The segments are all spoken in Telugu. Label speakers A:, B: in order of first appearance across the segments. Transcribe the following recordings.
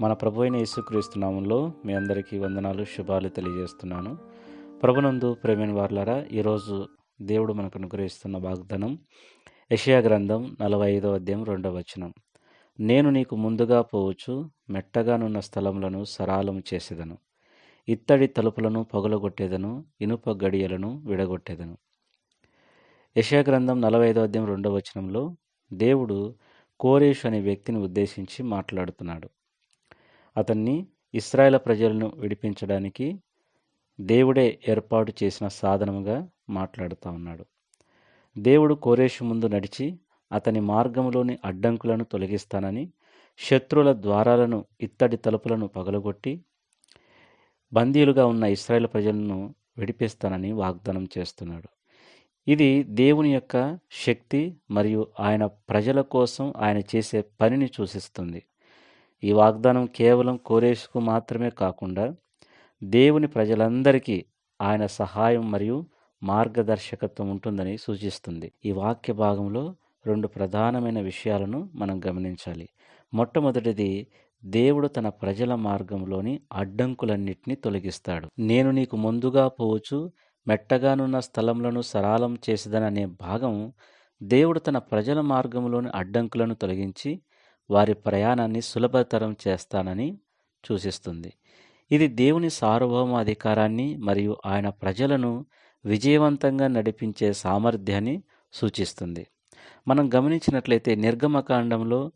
A: మన ప్రభు అయిన యేసుక్రీస్తు నామంలో మీ అందరికీ వందనాలు శుభాలు తెలియజేస్తున్నాను. ప్రభునందు ప్రేమైన వార్లారా ఈరోజు దేవుడు మనకు అనుగ్రహిస్తున్న వాగ్దానం యషయా గ్రంథం నలభై ఐదో అధ్యాయం రెండవ వచనం. నేను నీకు ముందుగా పోవచ్చు మెట్టగానున్న స్థలములను సరాలం చేసేదను. ఇత్తడి తలుపులను పగులగొట్టేదను ఇనుప గడియలను విడగొట్టేదను. యషయా గ్రంథం నలభై ఐదో అధ్యాయం రెండవ వచనంలో దేవుడు కోరేషు అనే వ్యక్తిని ఉద్దేశించి మాట్లాడుతున్నాడు. అతన్ని ఇస్రాయేల్ ప్రజలను విడిపించడానికి దేవుడే ఏర్పాటు చేసిన సాధనముగా మాట్లాడుతూ ఉన్నాడు. దేవుడు కోరేషు ముందు నడిచి అతని మార్గంలోని అడ్డంకులను తొలగిస్తానని శత్రువుల ద్వారాలను ఇత్తడి తలుపులను పగలగొట్టి బందీలుగా ఉన్న ఇస్రాయేల్ ప్రజలను విడిపిస్తానని వాగ్దానం చేస్తున్నాడు. ఇది దేవుని యొక్క శక్తి మరియు ఆయన ప్రజల కోసం ఆయన చేసే పనిని సూచిస్తుంది. ఈ వాగ్దానం కేవలం కోరేషుకు మాత్రమే కాకుండా దేవుని ప్రజలందరికీ ఆయన సహాయం మరియు మార్గదర్శకత్వం ఉంటుందని సూచిస్తుంది. ఈ వాక్య భాగంలో రెండు ప్రధానమైన విషయాలను మనం గమనించాలి. మొట్టమొదటిది దేవుడు తన ప్రజల మార్గంలోని అడ్డంకులన్నిటినీ తొలగిస్తాడు. నేను నీకు ముందుగా పోవచ్చు మెట్టగానున్న స్థలంలను సరాలం అనే భాగం దేవుడు తన ప్రజల మార్గంలోని అడ్డంకులను తొలగించి వారి ప్రయాణాన్ని సులభతరం చేస్తానని సూచిస్తుంది. ఇది దేవుని సార్వభౌమ అధికారాన్ని మరియు ఆయన ప్రజలను విజయవంతంగా నడిపించే సామర్థ్యాన్ని సూచిస్తుంది. మనం గమనించినట్లయితే నిర్గమకాండంలో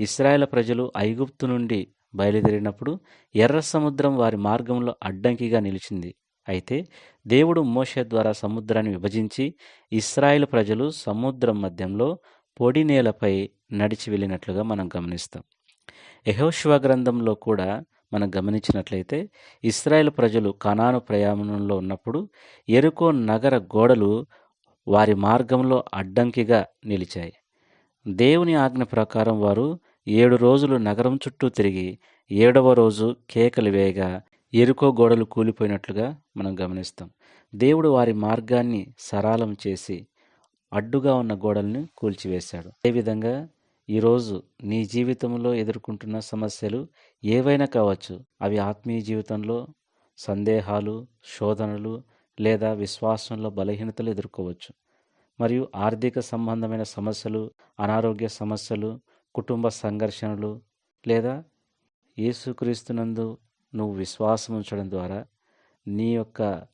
A: ఇస్రాయేల్ ప్రజలు ఐగుప్తు నుండి బయలుదేరినప్పుడు ఎర్ర సముద్రం వారి మార్గంలో అడ్డంకిగా నిలిచింది. అయితే దేవుడు మోషే ద్వారా సముద్రాన్ని విభజించి ఇస్రాయేల్ ప్రజలు సముద్రం మధ్యంలో పొడి నేలపై నడిచి వెళ్ళినట్లుగా మనం గమనిస్తాం. యహోశివ గ్రంథంలో కూడా మనం గమనించినట్లయితే ఇస్రాయేల్ ప్రజలు కనాను ప్రయాణంలో ఉన్నప్పుడు ఎరుకో నగర గోడలు వారి మార్గంలో అడ్డంకిగా నిలిచాయి. దేవుని ఆజ్ఞ ప్రకారం వారు ఏడు రోజులు నగరం చుట్టూ తిరిగి ఏడవ రోజు కేకలు వేయగా ఎరుకో గోడలు కూలిపోయినట్లుగా మనం గమనిస్తాం. దేవుడు వారి మార్గాన్ని సరాలం చేసి అడ్డుగా ఉన్న గోడల్ని కూల్చివేశాడు. అదేవిధంగా ఈరోజు నీ జీవితంలో ఎదుర్కొంటున్న సమస్యలు ఏవైనా కావచ్చు. అవి ఆత్మీయ జీవితంలో సందేహాలు శోధనలు లేదా విశ్వాసంలో బలహీనతలు ఎదుర్కోవచ్చు. మరియు ఆర్థిక సంబంధమైన సమస్యలు అనారోగ్య సమస్యలు కుటుంబ సంఘర్షణలు లేదా యేసుక్రీస్తునందు నువ్వు విశ్వాసం ఉంచడం ద్వారా నీ యొక్క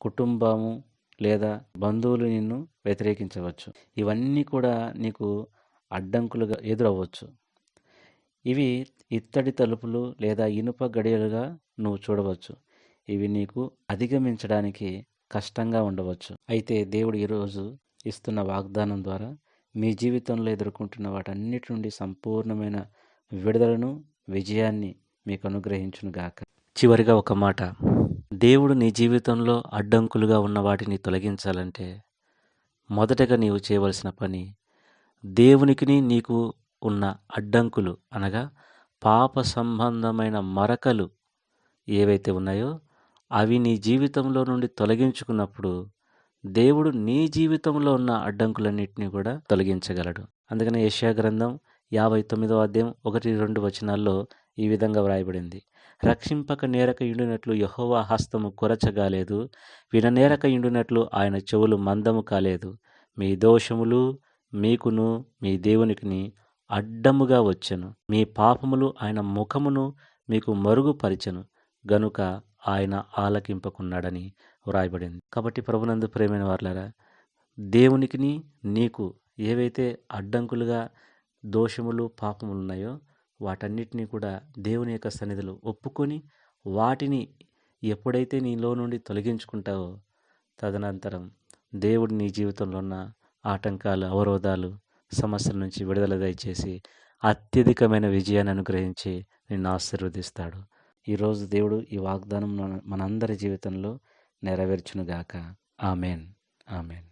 A: కుటుంబము లేదా బంధువులు నిన్ను వ్యతిరేకించవచ్చు. ఇవన్నీ కూడా నీకు అడ్డంకులుగా ఎదురవ్వచ్చు. ఇవి ఇత్తడి తలుపులు లేదా ఇనుప గడియలుగా నువ్వు చూడవచ్చు. ఇవి నీకు అధిగమించడానికి కష్టంగా ఉండవచ్చు. అయితే దేవుడు ఈరోజు ఇస్తున్న వాగ్దానం ద్వారా మీ జీవితంలో ఎదుర్కొంటున్న వాటన్నిటి నుండి సంపూర్ణమైన విడుదలను విజయాన్ని మీకు అనుగ్రహించునుగాక. చివరిగా ఒక మాట. దేవుడు నీ జీవితంలో అడ్డంకులుగా ఉన్న వాటిని తొలగించాలంటే మొదటగా నీవు చేయవలసిన పని దేవునికి నీకు ఉన్న అడ్డంకులు అనగా పాప సంబంధమైన మరకలు ఏవైతే ఉన్నాయో అవి నీ జీవితంలో నుండి తొలగించుకున్నప్పుడు దేవుడు నీ జీవితంలో ఉన్న అడ్డంకులన్నింటినీ కూడా తొలగించగలడు. అందుకనే యశా గ్రంథం యాభై తొమ్మిదవ అధ్యాయం ఒకటి రెండు వచనాల్లో ఈ విధంగా వ్రాయబడింది. రక్షింపక నేరక ఇండునట్లు యహోవా హస్తము కొరచగాలేదు విననేరక ఇండునట్లు ఆయన చెవులు మందము కాలేదు. మీ దోషములు మీకును మీ దేవునికిని అడ్డముగా వచ్చెను. మీ పాపములు ఆయన ముఖమును మీకు మరుగుపరిచెను. గనుక ఆయన ఆలకింపకున్నాడని వ్రాయబడింది. కాబట్టి ప్రభునందు ప్రేమైన వార్లరా దేవునికిని నీకు ఏవైతే అడ్డంకులుగా దోషములు పాపములు ఉన్నాయో వాటన్నిటినీ కూడా దేవుని యొక్క సన్నిధిలో ఒప్పుకొని వాటిని ఎప్పుడైతే నీలో నుండి తొలగించుకుంటావో తదనంతరం దేవుడు నీ జీవితంలో ఉన్న ఆటంకాలు అవరోధాలు సమస్యల నుంచి విడుదల దయచేసి అత్యధికమైన విజయాన్ని అనుగ్రహించి నిన్ను ఆశీర్వదిస్తాడు. ఈరోజు దేవుడు ఈ వాగ్దానం మనందరి జీవితంలో నెరవేర్చునుగాక. ఆమెన్. ఆమెన్.